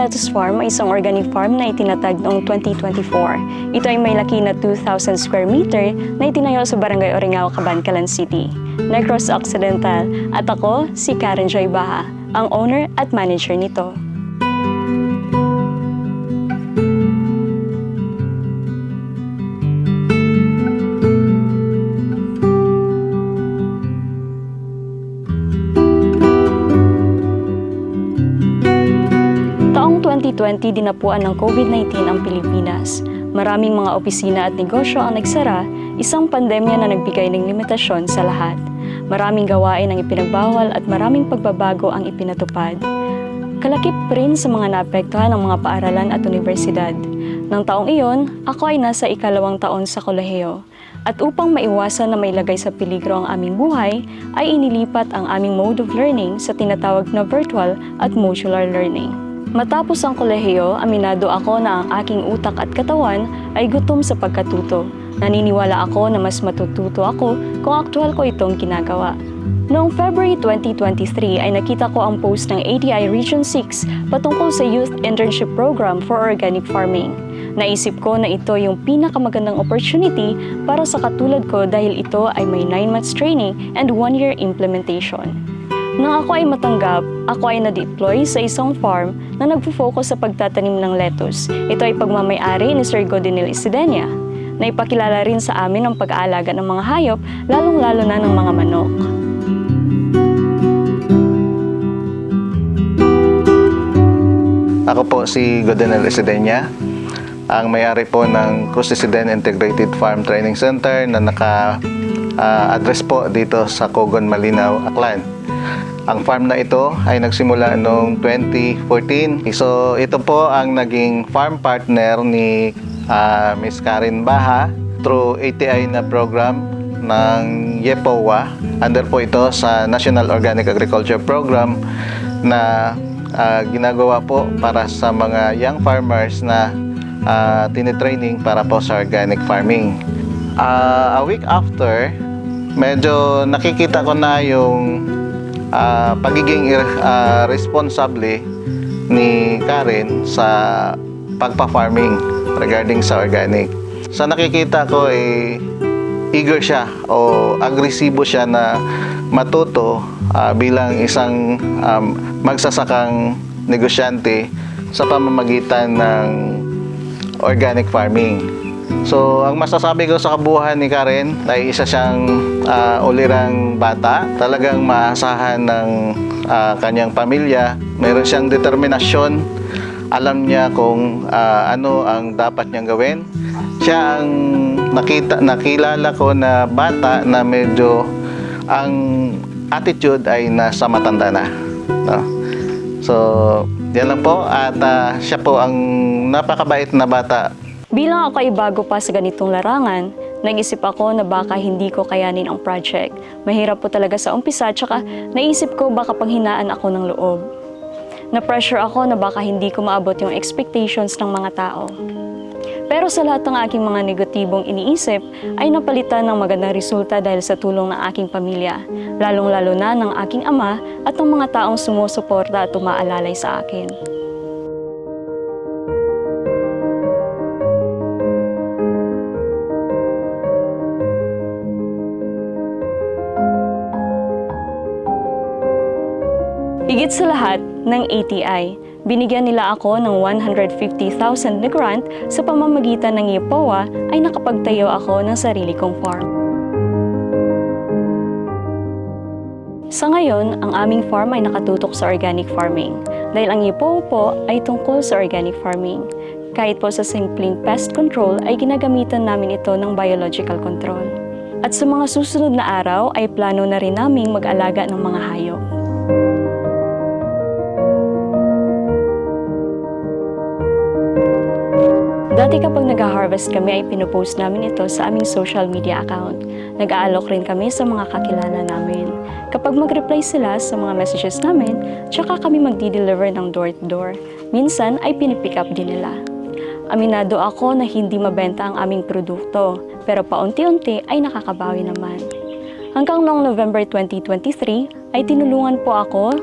Lettuce Farm ay isang organic farm na itinatag noong 2024. Ito ay may laki na 2,000 square meter na itinayo sa Barangay Oringao, Cabancalan City, Negros Occidental. At ako, si Karen Joy Baha, ang owner at manager nito. 2020 dinapuan ng COVID-19 ang Pilipinas. Maraming mga opisina at negosyo ang nagsara, isang pandemya na nagbigay ng limitasyon sa lahat. Maraming gawain ang ipinagbawal at maraming pagbabago ang ipinatupad. Kalakip rin sa mga naapektuhan ng mga paaralan at universidad. Nang taong iyon, ako ay nasa ikalawang taon sa kolehiyo. At upang maiwasan na may lagay sa peligro ang aming buhay, ay inilipat ang aming mode of learning sa tinatawag na virtual at modular learning. Matapos ang kolehiyo, aminado ako na ang aking utak at katawan ay gutom sa pagkatuto. Naniniwala ako na mas matututo ako kung aktwal ko itong ginagawa. Noong February 2023 ay nakita ko ang post ng ATI Region 6 patungkol sa Youth Internship Program for Organic Farming. Naisip ko na ito yung pinakamagandang opportunity para sa katulad ko dahil ito ay may 9 months training and 1 year implementation. Nang ako ay matanggap, ako ay na-deploy sa isang farm na nagpo-focus sa pagtatanim ng lettuce. Ito ay pagmamayari ni Sir Godinil Isidenia na ipakilala rin sa amin ang pag-aalaga ng mga hayop, lalong-lalo na ng mga manok. Ako po si Godinel Residenya, ang may-ari po ng Cruz Resident Integrated Farm Training Center na naka-address po dito sa Cogon, Malinaw, Aklan. Ang farm na ito ay nagsimula noong 2014. So ito po ang naging farm partner ni ah, Miss Karen Baha through ATI na program ng YEPOA. Under po ito sa National Organic Agriculture Program na ah, ginagawa po para sa mga young farmers na uh, tinitraining para po sa organic farming. Ah, a week after, medyo nakikita ko na yung ah, pagiging ah, responsable ni Karen sa pagpa-farming regarding sa organic. Sa nakikita ko eh eager siya o agresibo siya na matuto ah, bilang isang um, magsasakang negosyante sa pamamagitan ng organic farming. So, ang masasabi ko sa kabuuan ni Karen ay isa siyang ah, ulirang bata. Talagang maasahan ng ah, kanyang pamilya. Meron siyang determinasyon. Alam niya kung ah, ano ang dapat niyang gawin. Siya ang nakita, nakilala ko na bata na medyo ang attitude ay nasa matanda na. No? So, yan lang po. At ah, siya po ang napakabait na bata Bilang ako ay bago pa sa ganitong larangan, nag-isip ako na baka hindi ko kayanin ang project. Mahirap po talaga sa umpisa, tsaka naisip ko baka panghinaan ako ng loob. Na-pressure ako na baka hindi ko maabot yung expectations ng mga tao. Pero sa lahat ng aking mga negatibong iniisip, ay napalitan ng magandang resulta dahil sa tulong ng aking pamilya, lalong-lalo na ng aking ama at ng mga taong sumusuporta at umaalalay sa akin. Higit sa lahat ng ATI, binigyan nila ako ng 150,000 na grant sa pamamagitan ng YPOA ay nakapagtayo ako ng sarili kong farm. Sa ngayon, ang aming farm ay nakatutok sa organic farming dahil ang YPOA po ay tungkol sa organic farming. Kahit po sa simpleng pest control ay ginagamitan namin ito ng biological control. At sa mga susunod na araw ay plano na rin naming mag-alaga ng mga hayop. Nag-harvest kami ay pinupost namin ito sa aming social media account. Nag-aalok rin kami sa mga kakilala namin. Kapag mag-reply sila sa mga messages namin, tsaka kami magdi-deliver ng door-to-door. Minsan ay pinipick up din nila. Aminado ako na hindi mabenta ang aming produkto, pero paunti-unti ay nakakabawi naman. Hanggang noong November 2023 ay tinulungan po ako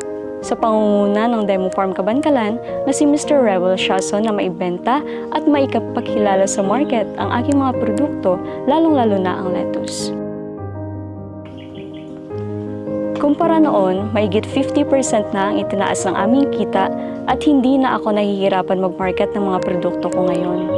sa pangunguna ng Demo Farm Kabankalan na si Mr. Rebel Shason na maibenta at maikapagkilala sa market ang aking mga produkto, lalong-lalo na ang lettuce. Kumpara noon, mahigit 50% na ang itinaas ng aming kita at hindi na ako nahihirapan mag-market ng mga produkto ko ngayon.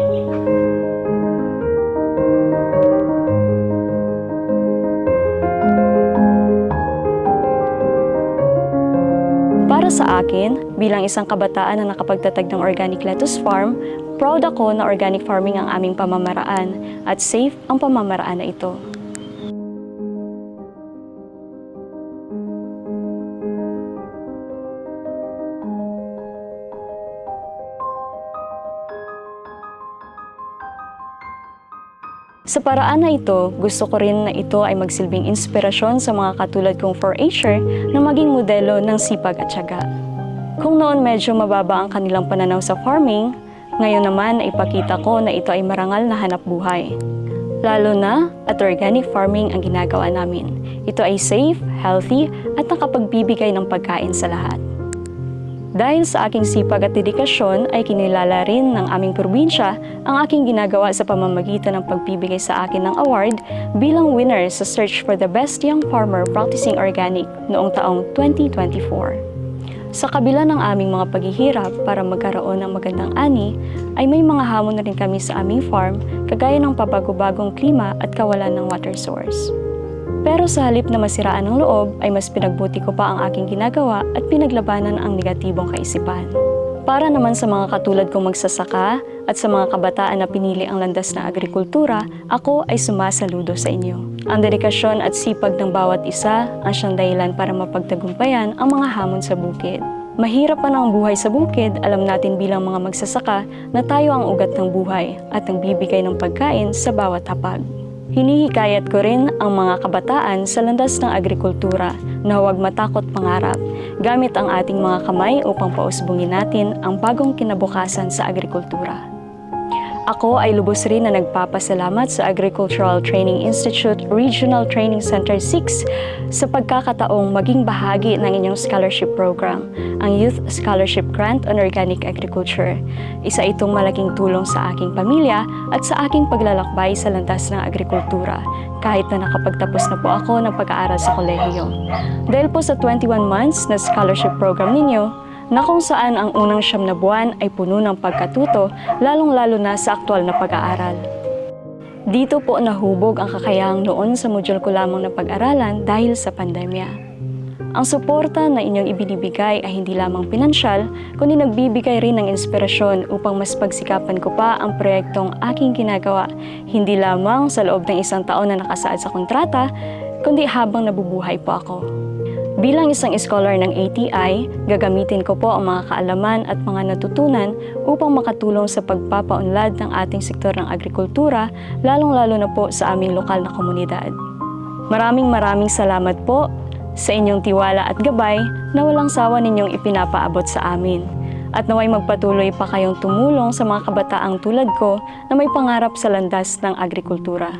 Sa akin, bilang isang kabataan na nakapagtatag ng organic lettuce farm, proud ako na organic farming ang aming pamamaraan at safe ang pamamaraan na ito. Sa paraan na ito, gusto ko rin na ito ay magsilbing inspirasyon sa mga katulad kong 4-H'er na maging modelo ng sipag at tiyaga. Kung noon medyo mababa ang kanilang pananaw sa farming, ngayon naman ay ipakita ko na ito ay marangal na hanap buhay. Lalo na at organic farming ang ginagawa namin. Ito ay safe, healthy at nakapagbibigay ng pagkain sa lahat. Dahil sa aking sipag at dedikasyon ay kinilala rin ng aming probinsya ang aking ginagawa sa pamamagitan ng pagbibigay sa akin ng award bilang winner sa Search for the Best Young Farmer Practicing Organic noong taong 2024. Sa kabila ng aming mga paghihirap para magkaroon ng magandang ani, ay may mga hamon na rin kami sa aming farm kagaya ng pabago-bagong klima at kawalan ng water source. Pero sa halip na masiraan ng loob, ay mas pinagbuti ko pa ang aking ginagawa at pinaglabanan ang negatibong kaisipan. Para naman sa mga katulad kong magsasaka at sa mga kabataan na pinili ang landas ng agrikultura, ako ay sumasaludo sa inyo. Ang dedikasyon at sipag ng bawat isa ang siyang dahilan para mapagtagumpayan ang mga hamon sa bukid. Mahirap man ang buhay sa bukid, alam natin bilang mga magsasaka na tayo ang ugat ng buhay at ang bibigay ng pagkain sa bawat hapag. Hinihikayat ko rin ang mga kabataan sa landas ng agrikultura na huwag matakot pangarap gamit ang ating mga kamay upang pausbungin natin ang bagong kinabukasan sa agrikultura. Ako ay lubos rin na nagpapasalamat sa Agricultural Training Institute Regional Training Center 6 sa pagkakataong maging bahagi ng inyong scholarship program, ang Youth Scholarship Grant on Organic Agriculture. Isa itong malaking tulong sa aking pamilya at sa aking paglalakbay sa landas ng agrikultura, kahit na nakapagtapos na po ako ng pag-aaral sa kolehiyo. Dahil po sa 21 months na scholarship program ninyo, na kung saan ang unang siyam na buwan ay puno ng pagkatuto, lalong-lalo na sa aktwal na pag-aaral. Dito po nahubog ang kakayahang noon sa module ko lamang na pag-aralan dahil sa pandemya. Ang suporta na inyong ibinibigay ay hindi lamang pinansyal, kundi nagbibigay rin ng inspirasyon upang mas pagsikapan ko pa ang proyektong aking ginagawa, hindi lamang sa loob ng isang taon na nakasaad sa kontrata, kundi habang nabubuhay po ako. Bilang isang scholar ng ATI, gagamitin ko po ang mga kaalaman at mga natutunan upang makatulong sa pagpapaunlad ng ating sektor ng agrikultura, lalong-lalo na po sa aming lokal na komunidad. Maraming maraming salamat po sa inyong tiwala at gabay na walang sawa ninyong ipinapaabot sa amin. At naway magpatuloy pa kayong tumulong sa mga kabataang tulad ko na may pangarap sa landas ng agrikultura.